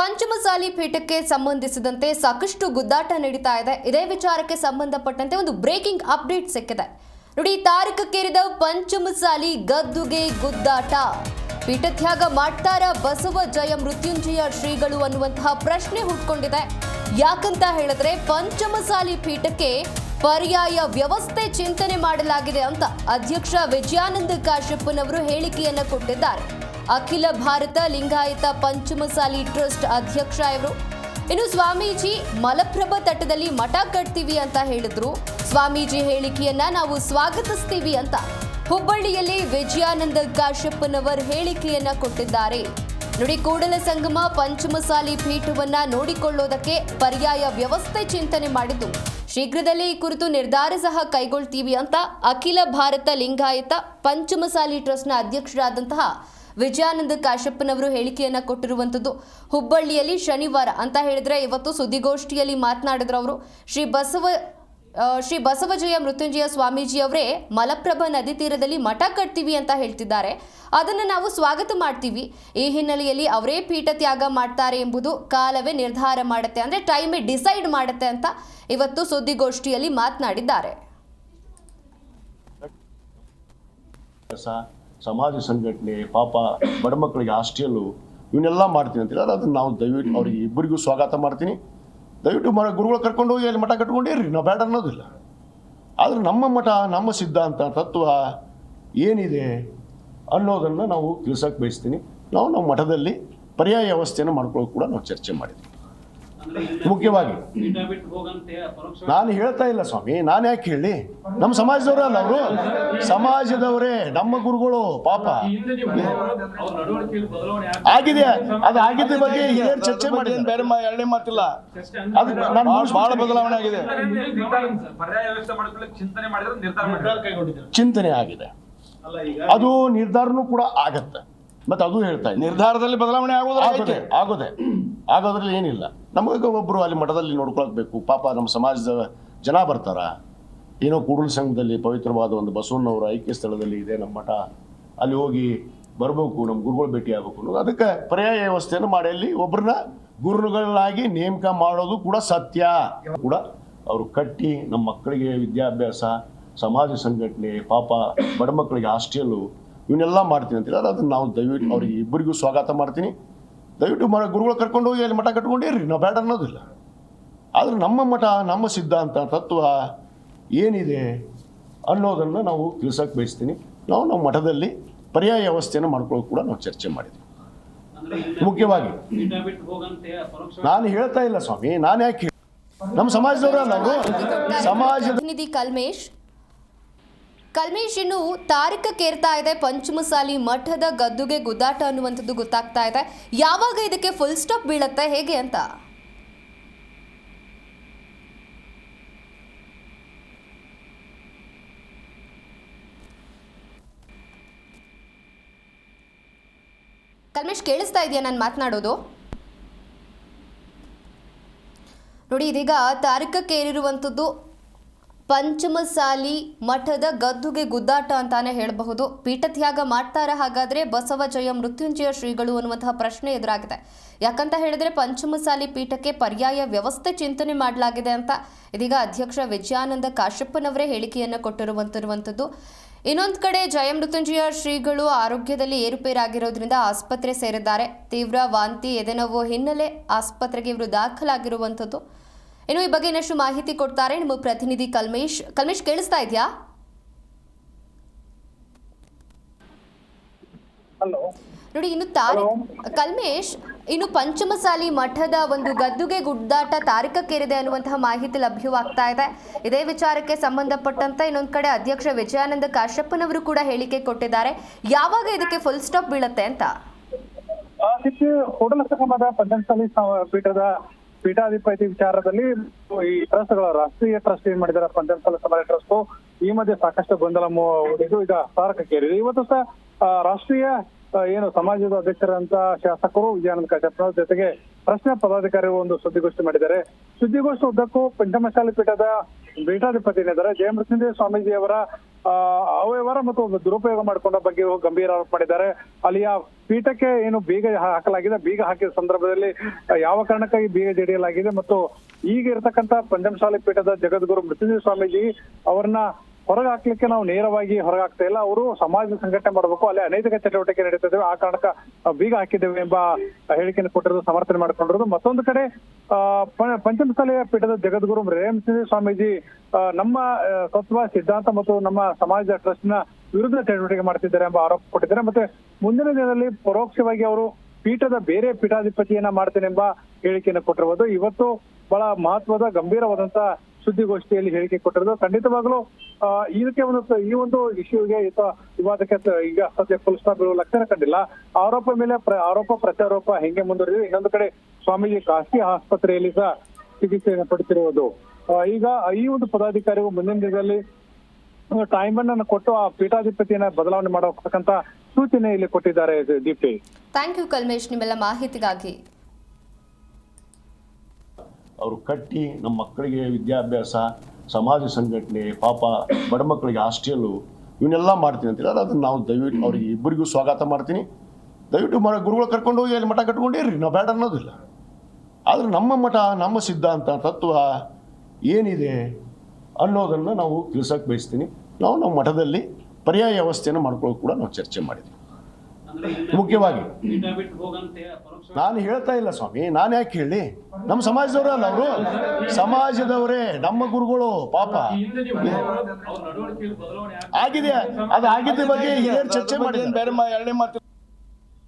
ಪಂಚಮಸಾಲಿ ಪೀಠಕ್ಕೆ ಸಂಬಂಧಿಸಿದಂತೆ ಸಾಕಷ್ಟು ಗುದ್ದಾಟ ನಡೀತಾ ಇದೆ. ಇದೇ ವಿಚಾರಕ್ಕೆ ಸಂಬಂಧಪಟ್ಟಂತೆ ಒಂದು ಬ್ರೇಕಿಂಗ್ ಅಪ್ಡೇಟ್ ಸಿಕ್ಕಿದೆ. ನೋಡಿ, ತಾರಕಕ್ಕೇರಿದ ಪಂಚಮಸಾಲಿ ಗದ್ದುಗೆ ಗುದ್ದಾಟ. ಪೀಠತ್ಯಾಗ ಮಾಡ್ತಾರ ಬಸವ ಜಯ ಮೃತ್ಯುಂಜಯ ಶ್ರೀಗಳು ಅನ್ನುವಂತಹ ಪ್ರಶ್ನೆ ಹುಟ್ಕೊಂಡಿದೆ. ಯಾಕಂತ ಹೇಳಿದ್ರೆ ಪಂಚಮಸಾಲಿ ಪೀಠಕ್ಕೆ ಪರ್ಯಾಯ ವ್ಯವಸ್ಥೆ ಚಿಂತನೆ ಮಾಡಲಾಗಿದೆ ಅಂತ ಅಧ್ಯಕ್ಷ ವಿಜಯಾನಂದ ಕಾಶ್ಯಪ್ಪನವರು ಹೇಳಿಕೆಯನ್ನ ಕೊಟ್ಟಿದ್ದಾರೆ. ಅಖಿಲ ಭಾರತ ಲಿಂಗಾಯತ ಪಂಚಮಸಾಲಿ ಟ್ರಸ್ಟ್ ಅಧ್ಯಕ್ಷ ಇವರು. ಇನ್ನು ಸ್ವಾಮೀಜಿ, ಮಲಪ್ರಭಾ ತಟದಲ್ಲಿ ಮಠ ಕಟ್ತೀವಿ ಅಂತ ಹೇಳಿದ್ರು. ಸ್ವಾಮೀಜಿ ಹೇಳಿಕೆಯನ್ನ ನಾವು ಸ್ವಾಗತಿಸ್ತೀವಿ ಅಂತ ಹುಬ್ಬಳ್ಳಿಯಲ್ಲಿ ವಿಜಯಾನಂದ ಕಾಶ್ಯಪ್ಪನವರ್ ಹೇಳಿಕೆಯನ್ನ ಕೊಟ್ಟಿದ್ದಾರೆ. ನುಡಿ ಕೂಡಲ ಸಂಗಮ ಪಂಚಮಸಾಲಿ ಪೀಠವನ್ನ ನೋಡಿಕೊಳ್ಳೋದಕ್ಕೆ ಪರ್ಯಾಯ ವ್ಯವಸ್ಥೆ ಚಿಂತನೆ ಮಾಡಿದ್ದು. ಶೀಘ್ರದಲ್ಲೇ ಈ ಕುರಿತು ನಿರ್ಧಾರ ಸಹ ಕೈಗೊಳ್ತೀವಿ ಅಂತ ಅಖಿಲ ಭಾರತ ಲಿಂಗಾಯತ ಪಂಚಮಸಾಲಿ ಟ್ರಸ್ಟ್ನ ಅಧ್ಯಕ್ಷರಾದಂತಹ ವಿಜಯಾನಂದ ಕಾಶಪ್ಪನವರು ಹೇಳಿಕೆಯನ್ನ ಕೊಟ್ಟಿರುವಂಥದ್ದು ಹುಬ್ಬಳ್ಳಿಯಲ್ಲಿ ಶನಿವಾರ ಅಂತ ಹೇಳಿದ್ರೆ ಇವತ್ತು ಸುದ್ದಿಗೋಷ್ಠಿಯಲ್ಲಿ ಮಾತನಾಡಿದ್ರು ಅವರು. ಶ್ರೀ ಬಸವ ಶ್ರೀ ಬಸವಜಯ ಮೃತ್ಯುಂಜಯ ಸ್ವಾಮೀಜಿ ಅವರೇ ಮಲಪ್ರಭಾ ನದಿ ತೀರದಲ್ಲಿ ಮಠ ಕಟ್ತೀವಿ ಅಂತ ಹೇಳ್ತಿದ್ದಾರೆ. ಅದನ್ನು ನಾವು ಸ್ವಾಗತ ಮಾಡ್ತೀವಿ. ಈ ಹಿನ್ನೆಲೆಯಲ್ಲಿ ಅವರೇ ಪೀಠ ತ್ಯಾಗ ಮಾಡ್ತಾರೆ ಎಂಬುದು ಕಾಲವೇ ನಿರ್ಧಾರ ಮಾಡುತ್ತೆ. ಅಂದರೆ ಟೈಮೇ ಡಿಸೈಡ್ ಮಾಡುತ್ತೆ ಅಂತ ಇವತ್ತು ಸುದ್ದಿಗೋಷ್ಠಿಯಲ್ಲಿ ಮಾತನಾಡಿದ್ದಾರೆ. ಸಮಾಜ ಸಂಘಟನೆ, ಪಾಪ ಬಡ ಮಕ್ಕಳಿಗೆ ಹಾಸ್ಟೆಲು ಇವನ್ನೆಲ್ಲ ಮಾಡ್ತೀನಿ ಅಂತ ಹೇಳಿದ್ರೆ ಅದನ್ನು ನಾವು ದಯವಿಟ್ಟು ಅವ್ರಿಗೆ ಇಬ್ಬರಿಗೂ ಸ್ವಾಗತ ಮಾಡ್ತೀನಿ. ದಯವಿಟ್ಟು ಮರ ಗುರುಗಳು ಕರ್ಕೊಂಡು ಹೋಗಿ ಅಲ್ಲಿ ಮಠ ಕಟ್ಕೊಂಡಿರ್ರಿ ನಾವು ಬೇಡ ಅನ್ನೋದಿಲ್ಲ ಆದರೆ ನಮ್ಮ ಮಠ, ನಮ್ಮ ಸಿದ್ಧಾಂತ, ತತ್ವ ಏನಿದೆ ಅನ್ನೋದನ್ನು ನಾವು ತಿಳಿಸೋಕೆ ಬಯಸ್ತೀನಿ. ನಾವು ನಮ್ಮ ಮಠದಲ್ಲಿ ಪರ್ಯಾಯ ವ್ಯವಸ್ಥೆಯನ್ನು ಮಾಡ್ಕೊಳ್ಳೋಕೆ ಕೂಡ ನಾವು ಚರ್ಚೆ ಮಾಡಿದ್ವಿ. ಮುಖ್ಯವಾಗಿ. ನಾನು ಹೇಳ್ತಾ ಇಲ್ಲ ಸ್ವಾಮಿ ನಾನು ಯಾಕೆ ಹೇಳಿ? ನಮ್ಮ ಸಮಾಜದವರೇ ಅಲ್ಲ ಅವರು. ಸಮಾಜದವರೇ ನಮ್ಮ ಗುರುಗಳು ಪಾಪ. ಅವ್ರ ನಡವಳಿಕೆಯಲ್ಲಿ ಬದಲಾವಣೆ ಆಗಿದೆ. ಅದು ಆಗಿದ್ದ ಬಗ್ಗೆ ಹಿರಿಯರು ಚರ್ಚೆ ಮಾಡಿ ಬೇರೆ ಮಾ- ಎರಡನೇ ಮಾತಿಲ್ಲ. ಅದು ನಾನು ಬಹಳ ಭಾಳ ಬದಲಾವಣೆ ಆಗಿದೆ. ಪರ್ಯಾಯ ವ್ಯವಸ್ಥೆ ಮಾಡ್ಕೊಳ್ಳಿಕ್ಕೆ ಚಿಂತನೆ ಮಾಡಿದ್ರೆ ನಿರ್ಧಾರ ಮಾಡಿದ್ರೆ ಚಿಂತನೆ ಆಗಿದೆ. ಅದು ನಿರ್ಧಾರನೂ ಕೂಡ ಆಗತ್ತೆ. ಮತ್ತೆ ಅದು ಹೇಳ್ತಾ ಇದ್ದೀನಿ. ನಿರ್ಧಾರದಲ್ಲಿ ಬದಲಾವಣೆ ಆಗೋದು ಆಗೋದೆ ಆಗೋದೆ. ಆಗೋದ್ರಲ್ಲಿ ಏನಿಲ್ಲ. ನಮಗೆ ಒಬ್ಬರು ಅಲ್ಲಿ ಮಠದಲ್ಲಿ ನೋಡ್ಕೊಳ್ಬೇಕು. ಪಾಪ ನಮ್ಮ ಸಮಾಜದ ಜನ ಬರ್ತಾರ? ಏನೋ ಕೂಡಲ ಸಂಘದಲ್ಲಿ ಪವಿತ್ರವಾದ ಒಂದು ಬಸವಣ್ಣವರ ಐಕ್ಯ ಸ್ಥಳದಲ್ಲಿ ಇದೆ ನಮ್ಮ ಮಠ. ಅಲ್ಲಿ ಹೋಗಿ ಬರಬೇಕು ನಮ್ಮ ಗುರುಗಳು ಭೇಟಿ ಆಗಬೇಕು ಅನ್ನೋದು. ಅದಕ್ಕೆ ಪರ್ಯಾಯ ವ್ಯವಸ್ಥೆಯನ್ನು ಮಾಡಿ. ಅಲ್ಲಿ ಒಬ್ಬರನ್ನ ಗುರುಗಳಾಗಿ ನೇಮಕ ಮಾಡೋದು ಕೂಡ ಸತ್ಯ. ಕೂಡ ಅವರು ಕಟ್ಟಿ ನಮ್ಮ ಮಕ್ಕಳಿಗೆ ವಿದ್ಯಾಭ್ಯಾಸ ಸಮಾಜ ಸಂಘಟನೆ ಪಾಪ ಬಡ ಮಕ್ಕಳಿಗೆ ಹಾಸ್ಟೆಲು ಇವನ್ನೆಲ್ಲ ಮಾಡ್ತೀನಿ ಅಂತ ಹೇಳಿದ್ರೆ ಅದನ್ನು ನಾವು ದಯವಿಟ್ಟು ಅವ್ರಿಗೆ ಇಬ್ಬರಿಗೂ ಸ್ವಾಗತ ಮಾಡ್ತೀನಿ. ದಯವಿಟ್ಟು ಮರ ಗುರುಗಳು ಕರ್ಕೊಂಡು ಹೋಗಿ ಅಲ್ಲಿ ಮಠ ಕಟ್ಕೊಂಡಿರ್ರಿ ನಾವು ಬೇಡ ಅನ್ನೋದಿಲ್ಲ. ಆದರೆ ನಮ್ಮ ಮಠ ನಮ್ಮ ಸಿದ್ಧಾಂತ ತತ್ವ ಏನಿದೆ ಅನ್ನೋದನ್ನು ನಾವು ತಿಳಿಸೋಕೆ ಬಯಸ್ತೀನಿ. ನಾವು ನಮ್ಮ ಮಠದಲ್ಲಿ ಪರ್ಯಾಯ ವ್ಯವಸ್ಥೆಯನ್ನು ಮಾಡ್ಕೊಳ್ಳೋಕೆ ಕೂಡ ನಾವು ಚರ್ಚೆ ಮಾಡಿದ್ವಿ. ಮುಖ್ಯವಾಗಿ ನಾನು ಹೇಳ್ತಾ ಇಲ್ಲ ಸ್ವಾಮಿ ನಾನು ಯಾಕೆ ನಮ್ಮ ಸಮಾಜದವರ ಸಮಾಜ ಸಮಾಜದ ಪ್ರತಿನಿಧಿ ಕಲ್ಮೇಶ್ ಕಲ್ಮೇಶ್ ಇನ್ನು ತಾರಕಕ್ಕೇರ್ತಾ ಇದೆ. ಪಂಚಮಸಾಲಿ ಮಠದ ಗದ್ದುಗೆ ಗುದ್ದಾಟ ಅನ್ನುವಂಥದ್ದು ಗೊತ್ತಾಗ್ತಾ ಇದೆ. ಯಾವಾಗ ಇದಕ್ಕೆ ಫುಲ್ ಸ್ಟಾಪ್ ಬೀಳತ್ತೆ? ಹೇಗೆ ಅಂತ? ಕಲ್ಮೇಶ್, ಕೇಳಿಸ್ತಾ ಇದೆಯಾ ನಾನು ಮಾತನಾಡೋದು? ನೋಡಿ, ಇದೀಗ ತಾರಕಕ್ಕೇರಿರುವಂಥದ್ದು ಪಂಚಮಸಾಲಿ ಮಠದ ಗದ್ದುಗೆ ಗುದ್ದಾಟ ಅಂತಾನೆ ಹೇಳಬಹುದು. ಪೀಠತ್ಯಾಗ ಮಾಡ್ತಾರ ಹಾಗಾದ್ರೆ ಬಸವ ಜಯ ಮೃತ್ಯುಂಜಯ ಶ್ರೀಗಳು ಅನ್ನುವಂತಹ ಪ್ರಶ್ನೆ ಎದುರಾಗಿದೆ. ಯಾಕಂತ ಹೇಳಿದ್ರೆ ಪಂಚಮಸಾಲಿ ಪೀಠಕ್ಕೆ ಪರ್ಯಾಯ ವ್ಯವಸ್ಥೆ ಚಿಂತನೆ ಮಾಡಲಾಗಿದೆ ಅಂತ ಇದೀಗ ಅಧ್ಯಕ್ಷ ವಿಜಯಾನಂದ ಕಾಶ್ಯಪ್ಪನವರೇ ಹೇಳಿಕೆಯನ್ನು ಕೊಟ್ಟಿರುವಂತಿರುವಂಥದ್ದು ಇನ್ನೊಂದು ಕಡೆ ಜಯಮೃತ್ಯುಂಜಯ ಶ್ರೀಗಳು ಆರೋಗ್ಯದಲ್ಲಿ ಏರುಪೇರಾಗಿರೋದ್ರಿಂದ ಆಸ್ಪತ್ರೆ ಸೇರಿದ್ದಾರೆ. ತೀವ್ರ ವಾಂತಿ ಎದೆನೋವು ಹಿನ್ನೆಲೆ ಆಸ್ಪತ್ರೆಗೆ ಇವರು ದಾಖಲಾಗಿರುವಂಥದ್ದು ಇನ್ನು ಈ ಬಗ್ಗೆ ಇನ್ನಷ್ಟು ಮಾಹಿತಿ ಕೊಡ್ತಾರೆ ನಮ್ಮ ಪ್ರತಿನಿಧಿ ಕಲ್ಮೇಶ್. ಕಲ್ಮೇಶ್ ಕೇಳಿಸ್ತಾ ಇದೆಯಾ? ನೋಡಿ ಇನ್ನು ತಾರಿ ಕಲ್ಮೇಶ್ ಇನ್ನು ಪಂಚಮಸಾಲಿ ಮಠದ ಒಂದು ಗದ್ದುಗೆ ಗುಡ್ಡಾಟ ತಾರಿಕಕ್ಕೇರಿದೆ ಅನ್ನುವಂತಹ ಮಾಹಿತಿ ಲಭ್ಯವಾಗ್ತಾ ಇದೆ. ಇದೇ ವಿಚಾರಕ್ಕೆ ಸಂಬಂಧಪಟ್ಟಂತೆ ಇನ್ನೊಂದು ಕಡೆ ಅಧ್ಯಕ್ಷ ವಿಜಯಾನಂದ ಕಾಶ್ಯಪ್ಪನವರು ಕೂಡ ಹೇಳಿಕೆ ಕೊಟ್ಟಿದ್ದಾರೆ. ಯಾವಾಗ ಇದಕ್ಕೆ ಫುಲ್ ಸ್ಟಾಪ್ ಬೀಳುತ್ತೆ ಅಂತ? ಪಂಚಮಸಾಲಿ ಪೀಠದ ಪೀಠಾಧಿಪತಿ ವಿಚಾರದಲ್ಲಿ ಈ ಟ್ರಸ್ಟ್ಗಳ ರಾಷ್ಟ್ರೀಯ ಟ್ರಸ್ಟ್ ಏನ್ ಮಾಡಿದಾರೆ ಪಂಚಮಸಾಲಿ ಸಮಾಜ ಟ್ರಸ್ಟ್, ಈ ಮಧ್ಯೆ ಸಾಕಷ್ಟು ಗೊಂದಲ ಮೂಡಿದ್ದು ಈಗ ತಾರಕಕ್ಕೇರಿದೆ ಇವತ್ತು ಸಹ ರಾಷ್ಟ್ರೀಯ ಏನು ಸಮಾಜದ ಅಧ್ಯಕ್ಷರಂತ ಶಾಸಕರು ವಿಜಯಾನಂದ ಕಾಶ್ಯಪ್ನವ್ರ ಜೊತೆಗೆ ಪ್ರಶ್ನೆ ಪದಾಧಿಕಾರಿ ಒಂದು ಸುದ್ದಿಗೋಷ್ಠಿ ಮಾಡಿದ್ದಾರೆ. ಸುದ್ದಿಗೋಷ್ಠಿ ಉದ್ದಕ್ಕೂ ಪಂಚಮಸಾಲಿ ಪೀಠದ ಪೀಠಾಧಿಪತಿ ಜಯಮೃತ್ಯುಂಜಯ ಸ್ವಾಮೀಜಿ ಅವರ ಅವ್ಯವಹಾರ ಮತ್ತು ದುರುಪಯೋಗ ಮಾಡಿಕೊಂಡ ಬಗ್ಗೆ ಗಂಭೀರ ಆರೋಪ ಮಾಡಿದ್ದಾರೆ. ಅಲ್ಲಿಯ ಪೀಠಕ್ಕೆ ಏನು ಬೀಗ ಹಾಕಲಾಗಿದೆ. ಬೀಗ ಹಾಕಿದ ಸಂದರ್ಭದಲ್ಲಿ ಯಾವ ಕಾರಣಕ್ಕಾಗಿ ಬೀಗ ಜಡಿಯಲಾಗಿದೆ ಮತ್ತು ಈಗ ಇರತಕ್ಕಂತ ಪಂಚಮಶಾಲಿ ಪೀಠದ ಜಗದ್ಗುರು ಮೃತ್ಯುಂಜಯ ಸ್ವಾಮೀಜಿ ಅವರನ್ನ ಹೊರಗೆ ಹಾಕ್ಲಿಕ್ಕೆ ನಾವು ನೇರವಾಗಿ ಹೊರಗೆ ಇಲ್ಲ. ಅವರು ಸಮಾಜ ಸಂಘಟನೆ ಮಾಡಬೇಕು, ಅಲ್ಲಿ ಅನೈತಿಕ ಚಟುವಟಿಕೆ ನಡೀತಿದ್ದೇವೆ ಆ ಕಾರಣಕ್ಕ ಬೀಗ ಹಾಕಿದ್ದೇವೆ ಎಂಬ ಹೇಳಿಕೆಯನ್ನು ಕೊಟ್ಟಿರೋದು ಸಮರ್ಥನೆ ಮಾಡ್ಕೊಂಡಿರೋದು. ಮತ್ತೊಂದು ಕಡೆ ಪಂಚಮಸಾಲೆಯ ಪೀಠದ ಜಗದ್ಗುರು ರೇಮಸಿಂಹ ಸ್ವಾಮೀಜಿ ನಮ್ಮ ತತ್ವ, ಸಿದ್ಧಾಂತ ಮತ್ತು ನಮ್ಮ ಸಮಾಜದ ಟ್ರಸ್ಟ್ನ ವಿರುದ್ಧ ಚಟುವಟಿಕೆ ಮಾಡ್ತಿದ್ದಾರೆ ಎಂಬ ಆರೋಪ ಕೊಟ್ಟಿದ್ದಾರೆ. ಮತ್ತೆ ಮುಂದಿನ ದಿನದಲ್ಲಿ ಪರೋಕ್ಷವಾಗಿ ಅವರು ಪೀಠದ ಬೇರೆ ಪೀಠಾಧಿಪತಿಯನ್ನ ಮಾಡ್ತೇನೆ ಎಂಬ ಹೇಳಿಕೆಯನ್ನು ಕೊಟ್ಟಿರುವುದು ಇವತ್ತು ಬಹಳ ಮಹತ್ವದ, ಗಂಭೀರವಾದಂತ ಸುದ್ದಿಗೋಷ್ಠಿಯಲ್ಲಿ ಹೇಳಿಕೆ ಕೊಟ್ಟಿರೋದು. ಖಂಡಿತವಾಗ್ಲೂ ಇದಕ್ಕೆ ಒಂದು ಈ ಒಂದು ಇಶ್ಯೂಗೆ ಈತ ವಿವಾದಕ್ಕೆ ಈಗ ಸದ್ಯ ಫುಲ್ ಸ್ಟಾಪ್ ಇರುವ ಲಕ್ಷಣ ಕಂಡಿಲ್ಲ. ಆರೋಪ ಮೇಲೆ ಪ್ರ- ಆರೋಪ ಪ್ರತ್ಯಾರೋಪ ಹೆಂಗೆ ಮುಂದುವರಿದಿದೆ. ಇನ್ನೊಂದು ಕಡೆ ಸ್ವಾಮೀಜಿ ಖಾಸಗಿ ಆಸ್ಪತ್ರೆಯಲ್ಲಿ ಸಹ ಚಿಕಿತ್ಸೆಯನ್ನು ಪಡೆತಿರುವುದು ಈಗ ಈ ಒಂದು ಪದಾಧಿಕಾರಿಗಳು ಮುಂದಿನ ದಿನದಲ್ಲಿ ಟೈಮ್ ಅನ್ನು ಕೊಟ್ಟು ಆ ಪೀಠಾಧಿಪತಿಯನ್ನ ಬದಲಾವಣೆ ಮಾಡತಕ್ಕಂತ ಸೂಚನೆ ಇಲ್ಲಿ ಕೊಟ್ಟಿದ್ದಾರೆ ದೀಪಿ ಥ್ಯಾಂಕ್ ಯು ಕಲ್ಮೇಶ್ ನಿಮ್ಮೆಲ್ಲ ಮಾಹಿತಿಗಾಗಿ. ಅವರು ಕಟ್ಟಿ ನಮ್ಮ ಮಕ್ಕಳಿಗೆ ವಿದ್ಯಾಭ್ಯಾಸ ಸಮಾಜ ಸಂಘಟನೆ, ಪಾಪ ಬಡ ಮಕ್ಕಳಿಗೆ ಹಾಸ್ಟೆಲು, ಇವನ್ನೆಲ್ಲ ಮಾಡ್ತೀನಿ ಅಂತಿಲ್ಲ. ಅದನ್ನು ನಾವು ದಯವಿಟ್ಟು ಅವ್ರಿಗೆ ಇಬ್ಬರಿಗೂ ಸ್ವಾಗತ ಮಾಡ್ತೀನಿ. ದಯವಿಟ್ಟು ಮರ ಗುರುಗಳು ಕರ್ಕೊಂಡು ಹೋಗಿ ಅಲ್ಲಿ ಮಠ ಕಟ್ಕೊಂಡಿರ್ರಿ ನಾವು ಬೇಡ ಅನ್ನೋದಿಲ್ಲ. ಆದರೆ ನಮ್ಮ ಮಠ, ನಮ್ಮ ಸಿದ್ಧಾಂತ, ತತ್ವ ಏನಿದೆ ಅನ್ನೋದನ್ನು ನಾವು ತಿಳಿಸೋಕೆ ಬಯಸ್ತೀನಿ. ನಾವು ನಮ್ಮ ಮಠದಲ್ಲಿ ಪರ್ಯಾಯ ವ್ಯವಸ್ಥೆಯನ್ನು ಮಾಡ್ಕೊಳ್ಳೋಕೆ ಕೂಡ ನಾವು ಚರ್ಚೆ ಮಾಡಿದ್ವಿ. ಮುಖ್ಯವಾಗಿ. ನಾನು ಹೇಳ್ತಾ ಇಲ್ಲ ಸ್ವಾಮಿ ನಾನು ಯಾಕೆ ಹೇಳಿ? ನಮ್ಮ ಸಮಾಜದವರೇ ಅಲ್ಲ ಅವರು. ಸಮಾಜದವರೇ ನಮ್ಮ ಗುರುಗಳು ಪಾಪ. ಆಗಿದೆ. ಅದು ಆಗಿದ್ದ ಬಗ್ಗೆ ಹಿರಿಯರು ಚರ್ಚೆ ಮಾಡಿದ್ದಾರೆ ಬೇರೆ ಎರಡನೇ ಮಾತು